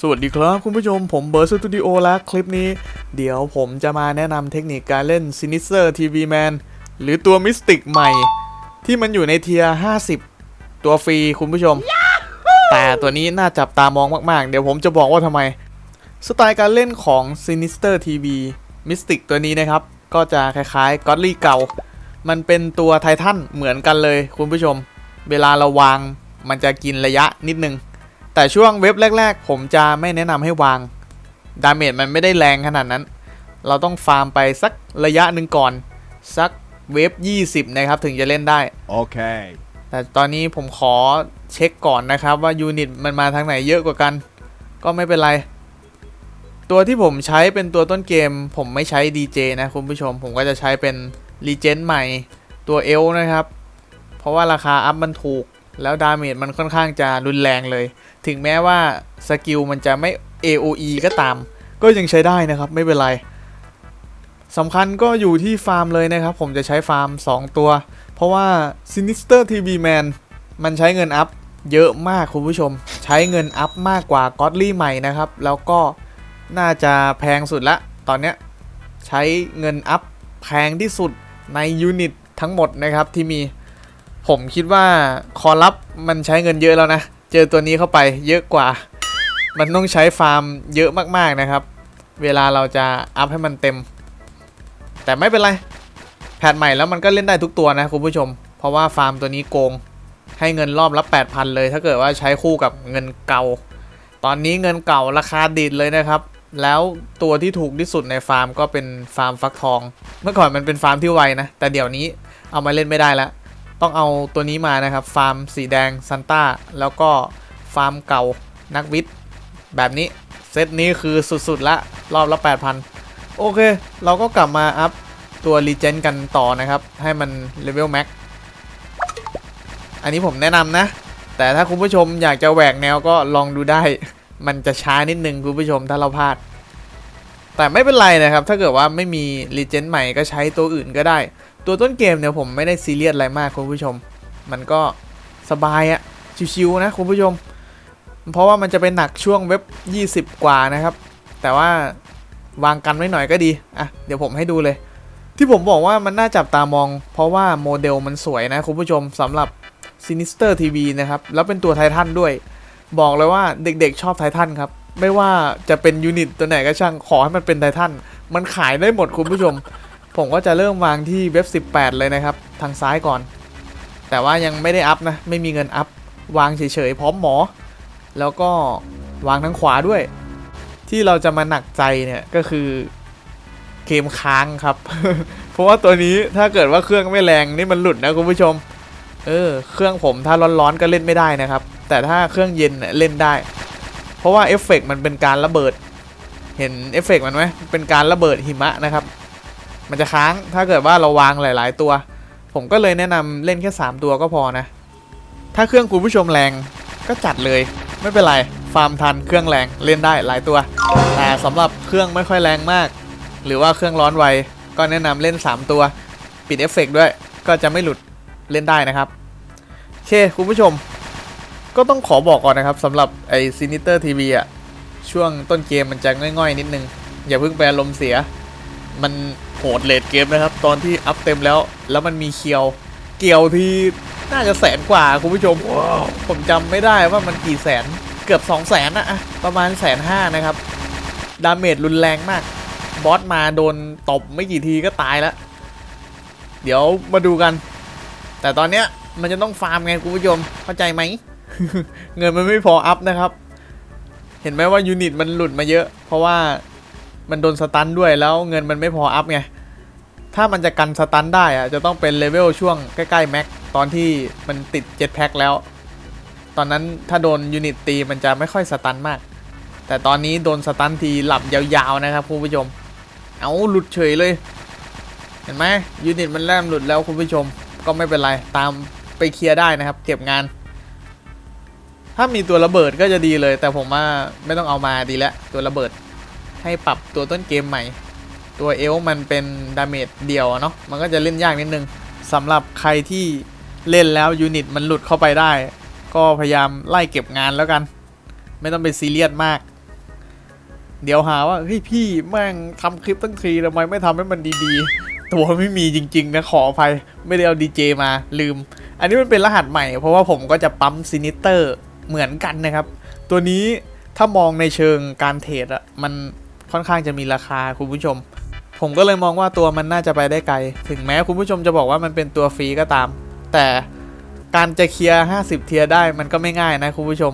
สวัสดีครับคุณผู้ชมผมเบิร์ดสตูดิโอและคลิปนี้ เดี๋ยวผมจะมาแนะนำเทคนิคการเล่น Sinister TV Man หรือตัวมิสติกใหม่ ที่มันอยู่ในเทียร์50 ตัวฟรีคุณผู้ชม แต่ตัวนี้น่าจับตามองมาก ๆ เดี๋ยวผมจะบอกว่าทำไม สไตล์การเล่นของ Sinister TV Mystic ตัวนี้นะครับ ก็จะคล้ายๆ Godly เก่า มันเป็นตัวไททันเหมือนกันเลยคุณผู้ชม เวลาเราวางมันจะกินระยะนิดนึง แต่ช่วงเว็บแรก ๆ ผมจะไม่แนะนำให้วาง ดาเมจมันไม่ได้แรงขนาดนั้น เราต้องฟาร์มไปสักระยะหนึ่งก่อน สักเว็บ 20 นะครับ ถึงจะเล่นได้ Okay. แต่ตอนนี้ผมขอเช็คก่อนนะครับว่ายูนิตมันมาทางไหนเยอะกว่ากัน ก็ไม่เป็นไร ตัวที่ผมใช้เป็นตัวต้นเกม ผมไม่ใช้ DJ นะคุณผู้ชม ผมก็จะใช้เป็น r e g e n ใหม่ตัวเอลนะครับ เพราะว่าราคาอัพมันถูก แล้วดาเมจมันค่อนข้างจะรุนแรงเลย ถึงแม้ว่าสกิลมันจะไม่ AOE ก็ตาม ก็ยังใช้ได้นะครับไม่เป็นไรสำคัญก็อยู่ที่ฟาร์มเลยนะครับ ผมจะใช้ฟาร์ม 2 ตัว เพราะว่า Sinister TV Man มันใช้เงินอัพเยอะมากคุณผู้ชม ใช้เงินอัพมากกว่า Godly ใหม่นะครับ แล้วก็น่าจะแพงสุดละ ตอนเนี้ยใช้เงินอัพแพงที่สุดในยูนิตทั้งหมดนะครับที่มี ผมคิดว่าคอรับมันใช้เงินเยอะแล้วนะ เจอตัวนี้เข้าไปเยอะกว่า มันต้องใช้ฟาร์มเยอะมากๆนะครับ เวลาเราจะอัพให้มันเต็ม แต่ไม่เป็นไร แพทใหม่แล้วมันก็เล่นได้ทุกตัวนะคุณผู้ชม เพราะว่าฟาร์มตัวนี้โกง ให้เงินรอบละ8,000 เลย ถ้าเกิดว่าใช้คู่กับเงินเก่า ตอนนี้เงินเก่าราคาดีดเลยนะครับแล้วตัวที่ถูกที่สุดในฟาร์มก็เป็นฟาร์มฟักทอง เมื่อก่อนมันเป็นฟาร์มที่ไวนะ แต่เดี๋ยวนี้เอามาเล่นไม่ได้แล้ว ต้องเอาตัวนี้มานะครับ ฟาร์มสีแดงซันต้าแล้วก็ฟาร์มเก่านักวิทย์แบบนี้ เซตนี้คือสุดๆละรอบละ 8,000 โอเค เราก็กลับมาอัพตัวรีเจนกันต่อนะครับ ให้มันเลเวลแม็กอันนี้ผมแนะนำนะ แต่ถ้าคุณผู้ชมอยากจะแหวกแนวก็ลองดูได้ มันจะช้านิดนึงคุณผู้ชมถ้าเราพลาด แต่ไม่เป็นไรนะครับ ถ้าเกิดว่าไม่มีรีเจนใหม่ก็ใช้ตัวอื่นก็ได้ ตัวต้นเกมเนี่ยผมไม่ได้ซีเรียสอะไรมากคุณผู้ชม มันก็สบายอะชิวๆนะคุณผู้ชม เพราะว่ามันจะเป็นหนักช่วงเว็บ 20 กว่านะครับ แต่ว่าวางกันไว้หน่อยก็ดี อะ เดี๋ยวผมให้ดูเลย ที่ผมบอกว่ามันน่าจับตามอง เพราะว่าโมเดลมันสวยนะคุณผู้ชมสำหรับ Sinister TV นะครับ แล้วเป็นตัวไททันด้วย บอกเลยว่าเด็กๆชอบไททันครับ ไม่ว่าจะเป็นยูนิตตัวไหนก็ช่าง ขอให้มันเป็นไททัน มันขายได้หมดคุณผู้ชม ผมก็จะเริ่มวางที่เว็บ 18 เลยนะครับ ทางซ้ายก่อน แต่ว่ายังไม่ได้อัพนะ ไม่มีเงินอัพ วางเฉยๆพร้อมหมอ แล้วก็วางทางขวาด้วย ที่เราจะมาหนักใจเนี่ยก็คือเกมค้างครับ เพราะว่าตัวนี้ถ้าเกิดว่าเครื่องไม่แรงนี่มันหลุดนะคุณผู้ชม เออ เครื่องผมถ้าร้อนๆก็เล่นไม่ได้นะครับ แต่ถ้าเครื่องเย็นเนี่ยเล่นได้ เพราะว่าเอฟเฟกต์มันเป็นการระเบิด เห็นเอฟเฟกต์มันไหมเป็นการระเบิดหิมะนะครับ มันจะค้างถ้าเกิดว่าเราวางหลาย ๆ ตัว ผมก็เลยแนะนำเล่นแค่ 3 ตัวก็พอนะ ถ้าเครื่องคุณผู้ชมแรงก็จัดเลย ไม่เป็นไรฟาร์มทันเครื่องแรงเล่นได้หลายตัว แต่สำหรับเครื่องไม่ค่อยแรงมาก หรือว่าเครื่องร้อนไวก็แนะนำเล่น 3 ตัว ปิดเอฟเฟกต์ด้วย ก็จะไม่หลุดเล่นได้นะครับโอเคคุณผู้ชม ก็ต้องขอบอกก่อนนะครับสำหรับไอซินิเตอร์ทีวีอะช่วงต้นเกมมันจะง่อยๆ นิดนึง อย่าเพิ่งไปอารมณ์เสีย มัน ดเลดเกมนะครับ ตอนที่อัพเต็มแล้ว แล้วมันมีเคียว เกี่ยวที่น่าจะแสนกว่าคุณผู้ชม ผมจำไม่ได้ว่ามันกี่แสน เกือบ 2 0 0แสนนะอะประมาณแสนห้านะครับ ดาเมจรุนแรงมาก บอสมาโดนตบไม่กี่ทีก็ตายแล้ว เดี๋ยวมาดูกัน แต่ตอนเนี้ยมันจะต้องฟาร์มไงคุณผู้ชม เข้าใจไหม เงินมันไม่พออัพนะครับ เห็นไหมว่ายูนิตมันหลุดมาเยอะ เพราะว่ามันโดนสตันด้วยแล้วเงินมันไม่พออัพไง ถ้ามันจะกันสตันได้อะจะต้องเป็นเลเวลช่วงใกล้ๆแม็กตอนที่มันติดเจ็ตแพ็คแล้ว ตอนนั้นถ้าโดนยูนิตตีมันจะไม่ค่อยสตันมาก แต่ตอนนี้โดนสตันทีหลับยาวๆนะครับคุณผู้ชม เอาหลุดเฉยเลย เห็นไหมยูนิตมันเริ่มหลุดแล้วคุณผู้ชมก็ไม่เป็นไรตามไปเคลียร์ได้นะครับ เก็บงาน ถ้ามีตัวระเบิดก็จะดีเลย แต่ผมว่าไม่ต้องเอามาดีแล้วตัวระเบิดให้ปรับตัวต้นเกมใหม่ ตัวเอลมันเป็นดาเมจเดียวเนาะมันก็จะเล่นยากนิดนึงสำหรับใครที่เล่นแล้วยูนิตมันหลุดเข้าไปได้ ก็พยายามไล่เก็บงานแล้วกัน ไม่ต้องไปซีเรียสมาก เดี๋ยวหาว่าเฮ้ยพี่แม่งทำคลิปตั้งทีทำไมไม่ทำให้มันดีๆ ตัวไม่มีจริง ๆ นะขออภัยไม่ได้เอาดีเจมาลืม อันนี้มันเป็นรหัสใหม่ เพราะว่าผมก็จะปั๊มซินิเตอร์เหมือนกันนะครับ ตัวนี้ถ้ามองในเชิงการเทรดอะมันค่อนข้างจะมีราคาคุณผู้ชม ผมก็เลยมองว่าตัวมันน่าจะไปได้ไกล ถึงแม้คุณผู้ชมจะบอกว่ามันเป็นตัวฟรีก็ตาม แต่การจะเคลียร์ 50 เทียร์ได้มันก็ไม่ง่ายนะคุณผู้ชม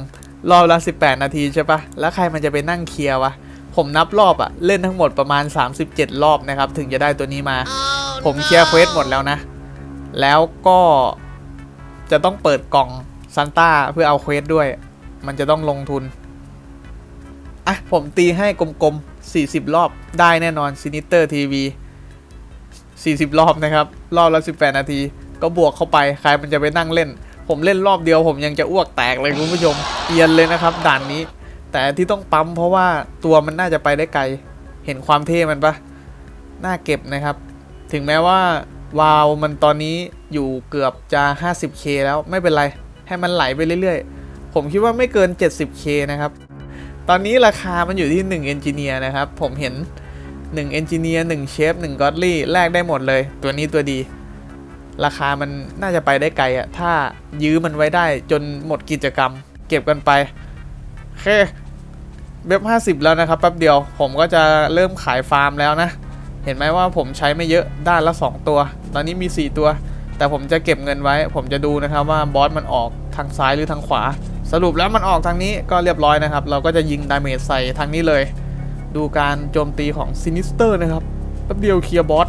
รอบละ 18 นาทีใช่ปะแล้วใครมันจะไปนั่งเคลียร์วะ ผมนับรอบอะเล่นทั้งหมดประมาณ 37 รอบนะครับ ถึงจะได้ตัวนี้มาผมเคลียร์เควสหมดแล้วนะ แล้วก็จะต้องเปิดกล่องซันต้าเพื่อเอาเควสด้วย มันจะต้องลงทุน อะ ผมตีให้กลมๆ 40 รอบได้แน่นอนซินิเตอร์ทีวี40 รอบนะครับ รอบละ 18 นาที ก็บวกเข้าไป ใครมันจะไปนั่งเล่น ผมเล่นรอบเดียวผมยังจะอ้วกแตกเลยคุณผู้ชม เอียนเลยนะครับด่านนี้ แต่ที่ต้องปั๊มเพราะว่าตัวมันน่าจะไปได้ไกล เห็นความเท่มันปะน่าเก็บนะครับ ถึงแม้ว่าวาล์วมันตอนนี้อยู่เกือบจะ 50k แล้วไม่เป็นไร ให้มันไหลไปเรื่อยๆ ผมคิดว่าไม่เกิน 70k นะครับ ตอนนี้ราคามันอยู่ที่1 Engineer นะครับ ผมเห็น1 Engineer 1 Chef 1 Godly แลกได้หมดเลย ตัวนี้ตัวดี ราคามันน่าจะไปได้ไกลอะถ้ายื้อมันไว้ได้จนหมดกิจกรรม เก็บกันไปโอเคเว็บ50 แล้วนะครับแป๊บเดียว ผมก็จะเริ่มขายฟาร์มแล้วนะ เห็นไหมว่าผมใช้ไม่เยอะด้านละ 2 ตัว ตอนนี้มี 4 ตัว แต่ผมจะเก็บเงินไว้ ผมจะดูนะครับว่าบอสมันออกทางซ้ายหรือทางขวา สรุปแล้วมันออกทางนี้ก็เรียบร้อยนะครับ เราก็จะยิงดาเมจใส่ทางนี้เลย ดูการโจมตีของซินิสเตอร์นะครับแป๊บเดียวเคลียร์บอส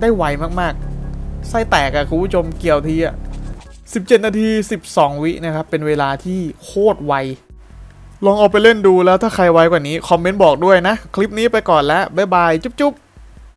ได้ไวมากๆ ไส้แตกอะคุณผู้ชมเกี่ยวทีอะ17 นาที 12 วินะครับ เป็นเวลาที่โคตรไว ลองเอาไปเล่นดูแล้วถ้าใครไวกว่านี้ คอมเมนต์บอกด้วยนะ คลิปนี้ไปก่อนแล้ว บ๊ายบาย จุ๊บๆ